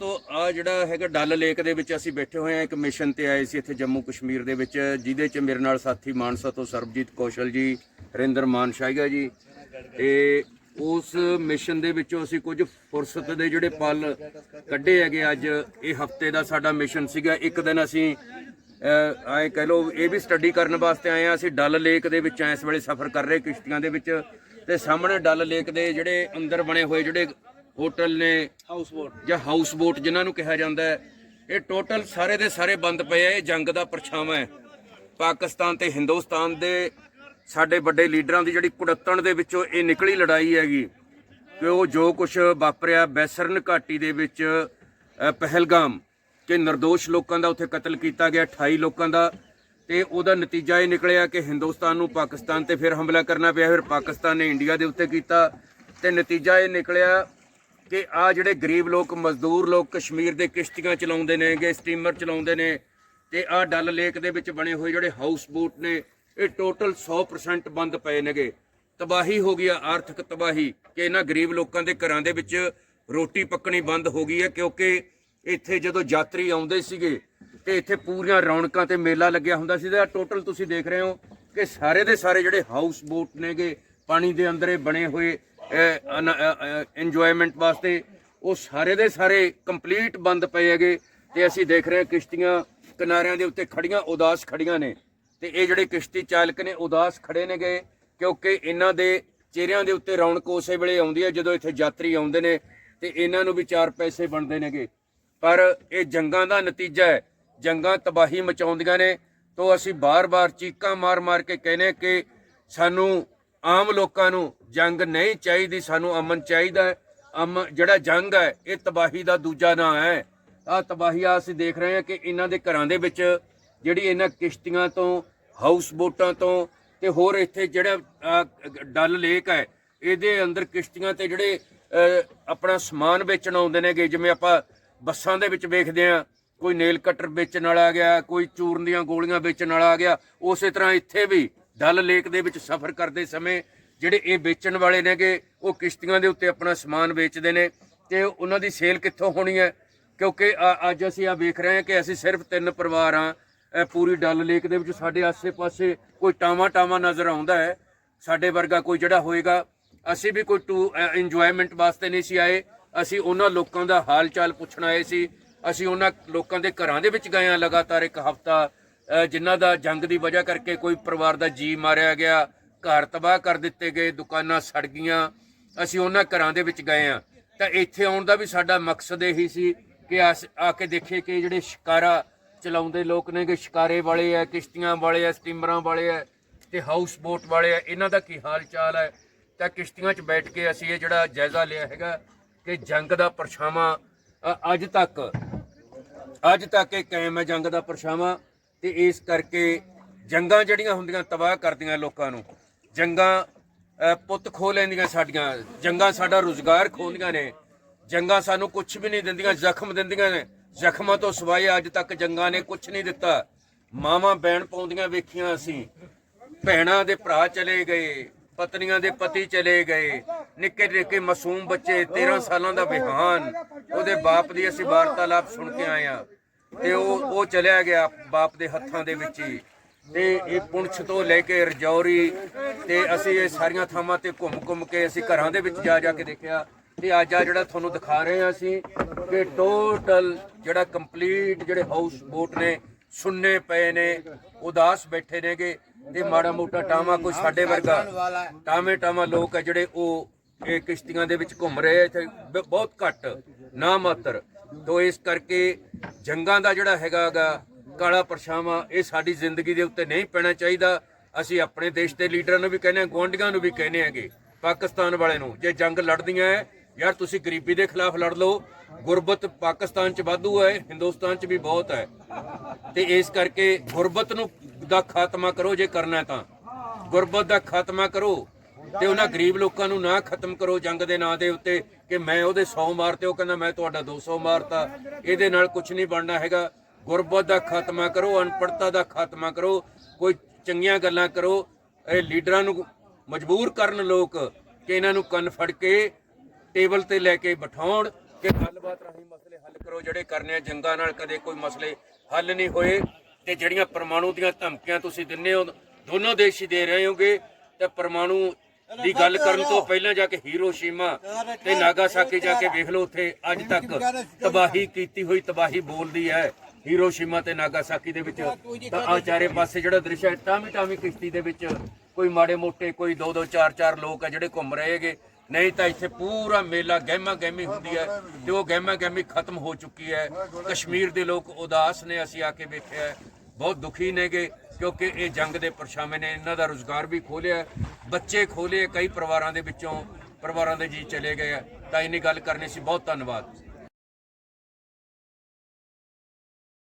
ਤੋਂ ਆ ਜਿਹੜਾ ਹੈਗਾ ਡਲ ਲੇਕ ਦੇ ਵਿੱਚ ਅਸੀਂ ਬੈਠੇ ਹੋਏ ਆ ਇੱਕ ਮਿਸ਼ਨ ਤੇ ਆਏ ਸੀ ਇੱਥੇ ਜੰਮੂ ਕਸ਼ਮੀਰ ਦੇ ਵਿੱਚ, ਜਿਹਦੇ ਚ ਮੇਰੇ ਨਾਲ ਸਾਥੀ ਮਾਨਸਾ ਤੋਂ ਸਰਬਜੀਤ ਕੌਸ਼ਲ ਜੀ ਹਰਿੰਦਰ ਮਾਨ ਸ਼ਾਹੀਗਾ ਜੀ ਤੇ ਉਸ ਮਿਸ਼ਨ ਦੇ ਵਿੱਚੋਂ ਅਸੀਂ ਕੁਝ ਫੁਰਸਤ ਦੇ ਜਿਹੜੇ ਪਲ ਕੱਢੇ ਹੈਗੇ ਅੱਜ, ਇਹ ਹਫ਼ਤੇ ਦਾ ਸਾਡਾ ਮਿਸ਼ਨ ਸੀਗਾ। ਇੱਕ ਦਿਨ ਅਸੀਂ ਆਏ ਕਹਿ ਲਓ, ਇਹ ਵੀ ਸਟੱਡੀ ਕਰਨ ਵਾਸਤੇ ਆਏ ਆ ਅਸੀਂ ਡਲ ਲੇਕ ਦੇ ਵਿੱਚ ਇਸ ਵੇਲੇ ਸਫ਼ਰ ਕਰ ਰਹੇ ਕਿਸ਼ਤੀਆਂ ਦੇ ਵਿੱਚ ਤੇ ਸਾਹਮਣੇ ਡਲ ਲੇਕ ਦੇ ਜਿਹੜੇ ਅੰਦਰ ਬਣੇ ਹੋਏ ਜਿਹੜੇ ਹੋਟਲ ਨੇ ਹਾਊਸ ਬੋਟ ਜਾਂ ਹਾਊਸ ਬੋਟ ਜਿਨ੍ਹਾਂ ਨੂੰ ਕਿਹਾ ਜਾਂਦਾ ਹੈ ਇਹ ਟੋਟਲ ਸਾਰੇ ਦੇ ਸਾਰੇ ਬੰਦ ਪਏ ਆ ਇਹ ਜੰਗ ਦਾ ਪਰਛਾਵਾਂ ਹੈ। ਪਾਕਿਸਤਾਨ ਤੇ ਹਿੰਦੁਸਤਾਨ ਦੇ ਸਾਡੇ ਵੱਡੇ ਲੀਡਰਾਂ ਦੀ ਜਿਹੜੀ ਕੁੜੱਤਣ ਦੇ ਵਿੱਚੋਂ ਇਹ ਨਿਕਲੀ ਲੜਾਈ ਹੈਗੀ ਕਿ ਉਹ ਜੋ ਕੁਝ ਵਾਪਰਿਆ ਬੈਸਰਨ ਘਾਟੀ ਦੇ ਵਿੱਚ ਪਹਿਲਗਾਮ ਕਿ નિર્ਦੋਸ਼ ਲੋਕਾਂ ਦਾ ਉੱਥੇ ਕਤਲ ਕੀਤਾ ਗਿਆ 28 ਲੋਕਾਂ ਦਾ ਤੇ ਉਹਦਾ ਨਤੀਜਾ ਇਹ ਨਿਕਲਿਆ ਕਿ ਹਿੰਦੁਸਤਾਨ ਨੂੰ ਪਾਕਿਸਤਾਨ ਤੇ ਫਿਰ ਹਮਲਾ ਕਰਨਾ ਪਿਆ ਫਿਰ ਪਾਕਿਸਤਾਨ ਨੇ ਇੰਡੀਆ ਦੇ ਉੱਤੇ ਕੀਤਾ ਤੇ ਨਤੀਜਾ ਇਹ ਨਿਕਲਿਆ ਕਿ ਆ ਜਿਹੜੇ ਗਰੀਬ ਲੋਕ, ਮਜ਼ਦੂਰ ਲੋਕ ਕਸ਼ਮੀਰ ਦੇ ਕਿਸ਼ਤੀਆਂ ਚਲਾਉਂਦੇ ਨੇਗੇ ਸਟੀਮਰ ਚਲਾਉਂਦੇ ਨੇ, ਤੇ ਆ ਡਲ ਲੇਕ ਦੇ ਵਿੱਚ ਬਣੇ ਹੋਏ ਜਿਹੜੇ ਹਾਊਸ ਬੋਟ ਨੇ, ਇਹ ਟੋਟਲ 100% ਬੰਦ ਪਏ ਨੇਗੇ। ਤਬਾਹੀ ਹੋ ਗਈ ਆ, ਆਰਥਿਕ ਤਬਾਹੀ, ਕਿ ਇਹਨਾਂ ਗਰੀਬ ਲੋਕਾਂ ਦੇ ਘਰਾਂ ਦੇ ਵਿੱਚ ਰੋਟੀ ਪੱਕਣੀ ਬੰਦ ਹੋ ਗਈ ਹੈ, ਕਿਉਂਕਿ ਇੱਥੇ ਜਦੋਂ ਯਾਤਰੀ ਆਉਂਦੇ ਸੀਗੇ, ਤੇ ਇੱਥੇ ਪੂਰੀਆਂ ਰੌਣਕਾਂ ਤੇ ਮੇਲਾ ਲੱਗਿਆ ਹੁੰਦਾ ਸੀ, ਤੇ ਟੋਟਲ ਤੁਸੀਂ ਦੇਖ ਰਹੇ ਹੋ ਕਿ ਸਾਰੇ ਦੇ ਸਾਰੇ ਜਿਹੜੇ ਹਾਊਸ ਬੋਟ ਨੇਗੇ, ਪਾਣੀ ਦੇ ਅੰਦਰ ਬਣੇ ਹੋਏ ਇੰਜੋਇਮੈਂਟ ਵਾਸਤੇ ਉਹ ਸਾਰੇ ਦੇ ਸਾਰੇ ਕੰਪਲੀਟ ਬੰਦ ਪਏ ਹੈਗੇ ਤੇ ਅਸੀਂ ਦੇਖ ਰਹੇ ਹਾਂ ਕਿਸ਼ਤੀਆਂ ਕਿਨਾਰਿਆਂ ਦੇ ਉੱਤੇ ਖੜੀਆਂ, ਉਦਾਸ ਖੜੀਆਂ ਨੇ। ਤੇ ਇਹ ਜਿਹੜੇ ਕਿਸ਼ਤੀ ਚਾਲਕ ਨੇ, ਉਦਾਸ ਖੜੇ ਨੇਗੇ ਕਿਉਂਕਿ ਇਹਨਾਂ ਦੇ ਚਿਹਰਿਆਂ ਦੇ ਉੱਤੇ ਰੌਣਕ ਉਸੇ ਵੇਲੇ ਆਉਂਦੀ ਹੈ ਜਦੋਂ ਇੱਥੇ ਯਾਤਰੀ ਆਉਂਦੇ ਨੇ ਤੇ ਇਹਨਾਂ ਨੂੰ ਵੀ ਚਾਰ ਪੈਸੇ ਬਣਦੇ ਨੇਗੇ ਪਰ ਇਹ ਜੰਗਾਂ ਦਾ ਨਤੀਜਾ ਹੈ। ਜੰਗਾਂ ਤਬਾਹੀ ਮਚਾਉਂਦੀਆਂ ਨੇ। ਤੋਂ ਅਸੀਂ ਬਾਰ-ਬਾਰ ਚੀਕਾਂ ਮਾਰ-ਮਾਰ ਕੇ ਕਹਿੰਦੇ ਕਿ ਸਾਨੂੰ ਆਮ ਲੋਕਾਂ ਨੂੰ ਜੰਗ ਨਹੀਂ ਚਾਹੀਦੀ, ਸਾਨੂੰ ਅਮਨ ਚਾਹੀਦਾ ਹੈ। ਅਮ, ਜਿਹੜਾ ਜੰਗ ਹੈ, ਇਹ ਤਬਾਹੀ ਦਾ ਦੂਜਾ ਨਾਂ ਹੈ। ਆ ਤਬਾਹੀ ਆ ਅਸੀਂ ਦੇਖ ਰਹੇ ਹਾਂ ਕਿ ਇਹਨਾਂ ਦੇ ਘਰਾਂ ਦੇ ਵਿੱਚ ਜਿਹੜੀ ਇਹਨਾਂ ਕਿਸ਼ਤੀਆਂ ਤੋਂ ਹਾਊਸ ਬੋਟਾਂ ਤੋਂ ਤੇ ਹੋਰ ਇੱਥੇ ਜਿਹੜਾ ਡਲ ਲੇਕ ਹੈ, ਇਹਦੇ ਅੰਦਰ ਕਿਸ਼ਤੀਆਂ ਤੇ ਜਿਹੜੇ ਆਪਣਾ ਸਮਾਨ ਵੇਚਣ ਆਉਂਦੇ ਨੇਗੇ, ਜਿਵੇਂ ਆਪਾਂ ਬੱਸਾਂ ਦੇ ਵਿੱਚ ਵੇਖਦੇ ਆ ਕੋਈ ਨੇਲ ਕਟਰ ਵੇਚਣ ਵਾਲਾ ਆ ਗਿਆ, ਕੋਈ ਚੂਰਨ ਦੀਆਂ ਗੋਲੀਆਂ ਵੇਚਣ ਵਾਲਾ ਆ ਗਿਆ, ਉਸੇ ਤਰ੍ਹਾਂ ਇੱਥੇ ਵੀ ਡਲ ਲੇਕ ਦੇ ਵਿੱਚ ਸਫ਼ਰ ਕਰਦੇ ਸਮੇਂ ਜਿਹੜੇ ਇਹ ਵੇਚਣ ਵਾਲੇ ਨੇਗੇ, ਉਹ ਕਿਸ਼ਤੀਆਂ ਦੇ ਉੱਤੇ ਆਪਣਾ ਸਮਾਨ ਵੇਚਦੇ ਨੇ ਤੇ ਉਹਨਾਂ ਦੀ ਸੇਲ ਕਿੱਥੋਂ ਹੋਣੀ ਹੈ? ਕਿਉਂਕਿ ਅੱਜ ਅਸੀਂ ਆ ਵੇਖ ਰਹੇ ਹਾਂ ਕਿ ਅਸੀਂ ਸਿਰਫ ਤਿੰਨ ਪਰਿਵਾਰ ਆ ਪੂਰੀ ਡਲ ਲੇਕ ਦੇ ਵਿੱਚ ਸਾਡੇ ਆਸੇ-ਪਾਸੇ ਕੋਈ ਟਾਵਾ ਟਾਵਾ ਨਜ਼ਰ ਆਉਂਦਾ ਹੈ। ਸਾਡੇ ਵਰਗਾ ਕੋਈ ਜਿਹੜਾ ਹੋਏਗਾ, ਅਸੀਂ ਵੀ ਕੋਈ ਟੂ ਇੰਜੋਇਮੈਂਟ ਵਾਸਤੇ ਨਹੀਂ ਸੀ ਆਏ। ਅਸੀਂ ਉਹਨਾਂ ਲੋਕਾਂ ਦਾ ਹਾਲ ਚਾਲ ਪੁੱਛਣ ਆਏ ਸੀ। ਅਸੀਂ ਉਹਨਾਂ ਲੋਕਾਂ ਦੇ ਘਰਾਂ ਦੇ ਵਿੱਚ ਗਏ ਆ ਲਗਾਤਾਰ ਇੱਕ ਹਫਤਾ। ਜਿਨ੍ਹਾਂ ਦਾ ਜੰਗ ਦੀ ਵਜ੍ਹਾ ਕਰਕੇ ਕੋਈ ਪਰਿਵਾਰ ਦਾ ਜੀ ਮਾਰਿਆ ਗਿਆ, ਘਰ ਤਬਾਹ ਕਰ ਦਿੱਤੇ ਗਏ, ਦੁਕਾਨਾਂ ਸੜ ਗਈਆਂ, ਅਸੀਂ ਉਹਨਾਂ ਘਰਾਂ ਦੇ ਵਿੱਚ ਗਏ ਆ ਤਾਂ ਇੱਥੇ ਆਉਣ ਦਾ ਵੀ ਸਾਡਾ ਮਕਸਦ ਇਹੀ ਸੀ ਕਿ ਅਸ- ਆ ਕੇ ਦੇਖੇ ਕਿ ਜਿਹੜੇ ਸ਼ਿਕਾਰਾ ਚਲਾਉਂਦੇ ਲੋਕ ਨੇ, ਕਿ ਸ਼ਿਕਾਰੇ ਵਾਲੇ ਆ, ਕਿਸ਼ਤੀਆਂ ਵਾਲੇ ਆ, ਸਟੀਮਰਾਂ ਵਾਲੇ ਆ, ਤੇ ਹਾਊਸ ਬੋਟ ਵਾਲੇ ਆ, ਇਹਨਾਂ ਦਾ ਕੀ ਹਾਲ ਚਾਲ ਹੈ? ਤਾਂ ਕਿਸ਼ਤੀਆਂ 'ਚ ਬੈਠ ਕੇ ਅਸੀਂ ਇਹ ਜਿਹੜਾ ਜਾਇਜ਼ਾ ਲਿਆ ਹੈਗਾ ਕਿ ਜੰਗ ਦਾ ਪਰਛਾਵਾਂ ਅੱਜ ਤੱਕ ਅੱਜ ਤੱਕ ਇਹ ਕਾਇਮ ਹੈ ਜੰਗ ਦਾ ਪਰਛਾਵਾਂ। ਤੇ ਇਸ ਕਰਕੇ ਜੰਗਾਂ ਜਿਹੜੀਆਂ ਹੁੰਦੀਆਂ, ਤਬਾਹ ਕਰਦੀਆਂ ਲੋਕਾਂ ਨੂੰ। ਜੰਗਾਂ ਪੁੱਤ ਖੋ ਲੈਂਦੀਆਂ ਸਾਡੀਆਂ। ਜੰਗਾਂ ਸਾਡਾ ਰੁਜ਼ਗਾਰ ਖੋਹਦੀਆਂ ਨੇ। ਜੰਗਾਂ ਸਾਨੂੰ ਕੁਝ ਵੀ ਨਹੀਂ ਦਿੰਦੀਆਂ, ਜ਼ਖਮ ਦਿੰਦੀਆਂ ਨੇ। ਜ਼ਖਮਾਂ ਤੋਂ ਸਿਵਾਏ ਅੱਜ ਤੱਕ ਜੰਗਾਂ ਨੇ ਕੁਝ ਨਹੀਂ ਦਿੱਤਾ। ਮਾਵਾਂ ਬੈਣ ਪਾਉਂਦੀਆਂ ਵੇਖੀਆਂ ਅਸੀਂ। ਭੈਣਾਂ ਦੇ ਭਰਾ ਚਲੇ ਗਏ, ਪਤਨੀਆਂ ਦੇ ਪਤੀ ਚਲੇ ਗਏ। ਨਿੱਕੇ ਨਿੱਕੇ ਮਾਸੂਮ ਬੱਚੇ 13 ਸਾਲਾਂ ਦਾ ਵਿਹਾਨ। ਉਹਦੇ ਬਾਪ ਦੀ ਅਸੀਂ ਵਾਰਤਾਲਾਪ ਸੁਣ ਕੇ ਆਏ ਆ ਤੇ ਉਹ ਉਹ ਚਲਿਆ ਗਿਆ ਬਾਪ ਦੇ ਹੱਥਾਂ ਦੇ ਵਿੱਚ ਹੀ। ਤੇ ਇਹ ਪੁੰਛ ਤੋਂ ਲੈ ਕੇ ਰਜੌਰੀ ਤੇ ਅਸੀਂ ਇਹ ਸਾਰੀਆਂ ਥਾਵਾਂ ਤੇ ਘੁੰਮ ਘੁੰਮ ਕੇ ਅਸੀਂ ਘਰਾਂ ਦੇ ਵਿੱਚ ਜਾ ਜਾ ਕੇ ਦੇਖਿਆ। ਤੇ ਅੱਜ ਆ ਜਿਹੜਾ ਤੁਹਾਨੂੰ ਦਿਖਾ ਰਹੇ ਹਾਂ ਅਸੀਂ ਕਿ ਟੋਟਲ ਜਿਹੜਾ ਕੰਪਲੀਟ ਜਿਹੜੇ ਹਾਊਸ ਬੋਟ ਨੇ, ਸੁੰਨੇ ਪਏ ਨੇ, ਉਦਾਸ ਬੈਠੇ ਨੇਗੇ ਤੇ ਮਾੜਾ ਮੋਟਾ ਟਾਵਾ ਕੋਈ ਸਾਡੇ ਵਰਗਾ, ਟਾਵੇਂ ਟਾਵਾਂ ਲੋਕ ਆ ਜਿਹੜੇ ਉਹ ਇਹ ਕਿਸ਼ਤੀਆਂ ਦੇ ਵਿੱਚ ਘੁੰਮ ਰਹੇ ਆ, ਇੱਥੇ ਬਹੁਤ ਘੱਟ, ਨਾ ਮਾਤਰ। ਤੋਂ ਇਸ ਕਰਕੇ ਜੰਗਾਂ ਦਾ ਜਿਹੜਾ ਹੈਗਾਗਾ ਕਾਲਾ ਪਰਛਾਵਾਂ, ਇਹ ਸਾਡੀ ਜ਼ਿੰਦਗੀ ਦੇ ਉੱਤੇ ਨਹੀਂ ਪੈਣਾ ਚਾਹੀਦਾ। ਅਸੀਂ ਆਪਣੇ ਦੇਸ਼ ਦੇ ਲੀਡਰਾਂ ਨੂੰ ਵੀ ਕਹਿੰਦੇ ਆ ਗੁਆਂਢੀਆਂ ਨੂੰ ਵੀ ਕਹਿੰਦੇ ਆਗੇ ਪਾਕਿਸਤਾਨ ਵਾਲੇ ਨੂੰ, ਜੇ ਜੰਗ ਲੜਦੀਆਂ ਹੈ ਯਾਰ ਤੁਸੀਂ ਗਰੀਬੀ ਦੇ ਖਿਲਾਫ ਲੜ ਲਓ। ਗੁਰਬਤ ਪਾਕਿਸਤਾਨ 'ਚ ਵਾਧੂ ਹੈ ਹਿੰਦੁਸਤਾਨ 'ਚ ਵੀ ਬਹੁਤ ਹੈ ਤੇ ਇਸ ਕਰਕੇ ਗੁਰਬਤ ਨੂੰ ਦਾ ਖਾਤਮਾ ਕਰੋ, ਜੇ ਕਰਨਾ ਤਾਂ। ਗੁਰਬਤ ਦਾ ਖਾਤਮਾ ਕਰੋ। ਤੇ ਉਹਨਾਂ ਗਰੀਬ ਲੋਕਾਂ ਨੂੰ ਨਾ ਖਤਮ ਕਰੋ ਜੰਗ ਦੇ ਨਾਂ ਦੇ ਉੱਤੇ ਕਿ ਮੈਂ ਉਹਦੇ 100 ਮਾਰਤੇ ਉਹ ਕਹਿੰਦਾ ਮੈਂ ਤੁਹਾਡਾ 200 ਮਾਰਤਾ। ਇਹਦੇ ਨਾਲ ਕੁਝ ਨਹੀਂ ਬਣਨਾ ਹੈਗਾ। ਗੁਰਬਤ ਦਾ ਖਾਤਮਾ ਕਰੋ ਅਨਪੜਤਾ ਦਾ ਖਾਤਮਾ ਕਰੋ, ਕੋਈ ਚੰਗੀਆਂ ਗੱਲਾਂ ਕਰੋ। ਇਹ ਲੀਡਰਾਂ ਨੂੰ ਮਜਬੂਰ ਕਰਨ ਲੋਕ ਕਿ ਇਹਨਾਂ ਨੂੰ ਕੰਨ ਫੜ ਕੇ ਟੇਬਲ ਤੇ ਲੈ ਕੇ ਬਿਠਾਉਣ ਕਿ ਗੱਲਬਾਤ ਰਾਹੀਂ ਮਸਲੇ ਹੱਲ ਕਰੋ, ਜਿਹੜੇ ਕਰਨੇ ਆ ਜੰਗਾਂ ਨਾਲ ਕਦੇ ਕੋਈ ਮਸਲੇ ਹੱਲ ਨਹੀਂ ਹੋਏ। ਤੇ ਜਿਹੜੀਆਂ ਪਰਮਾਣੂ ਦੀਆਂ ਧਮਕੀਆਂ ਤੁਸੀਂ ਦਿੰਦੇ ਹੋ, ਦੋਨੋਂ ਦੇਸ਼ ਹੀ ਦੇ ਰਹੇ ਹੋਗੇ। ਤੇ ਪਰਮਾਣੂ ਦੀ ਗੱਲ ਕਰਨ ਤੋਂ ਪਹਿਲਾਂ ਜਾ ਕੇ ਹੀਰੋਸ਼ੀਮਾ ਤੇ ਨਾਗਾਸਾਕੀ ਜਾ ਕੇ ਵੇਖ ਲਓ ਉੱਥੇ ਅੱਜ ਤੱਕ ਤਬਾਹੀ ਕੀਤੀ ਹੋਈ ਤਬਾਹੀ ਬੋਲਦੀ ਹੈ ਹੀਰੋਸ਼ੀਮਾ ਤੇ ਨਾਗਾਸਾਕੀ ਦੇ ਵਿੱਚ। ਤਾਂ ਆ ਚਾਰੇ ਪਾਸੇ ਜਿਹੜਾ ਦ੍ਰਿਸ਼ ਹੈ ਟਾਮੀ ਟਾਮੀ ਕਿਸ਼ਤੀ ਦੇ ਵਿੱਚ ਕੋਈ ਮਾੜੇ ਮੋਟੇ ਕੋਈ ਦੋ ਦੋ ਚਾਰ ਚਾਰ ਲੋਕ ਆ ਜਿਹੜੇ ਘੁੰਮ ਰਹੇਗੇ ਨਹੀਂ ਤਾਂ ਇੱਥੇ ਪੂਰਾ ਮੇਲਾ ਗਹਿਮਾ ਗਹਿਮੀ ਹੁੰਦੀ ਹੈ ਤੇ ਉਹ ਗਹਿਮਾ ਗਹਿਮੀ ਖਤਮ ਹੋ ਚੁੱਕੀ ਹੈ। ਕਸ਼ਮੀਰ ਦੇ ਲੋਕ ਉਦਾਸ ਨੇ ਅਸੀਂ ਆ ਕੇ ਵੇਖਿਆ ਹੈ। ਬਹੁਤ ਦੁਖੀ ਨੇਗੇ, ਕਿਉਂਕਿ ਇਹ ਜੰਗ ਦੇ ਪਰਛਾਵੇਂ ਨੇ। ਇਹਨਾਂ ਦਾ ਰੋਜ਼ਗਾਰ ਵੀ ਖੋਲਿਆ ਬੱਚੇ ਖੋਲੇ, ਕਈ ਪਰਿਵਾਰਾਂ ਦੇ ਵਿੱਚੋਂ ਪਰਿਵਾਰਾਂ ਦੇ ਜੀ ਚਲੇ ਗਏ ਆ। ਤਾਂ ਇੰਨੀ ਗੱਲ ਕਰਨੀ ਸੀ। ਬਹੁਤ ਧੰਨਵਾਦ।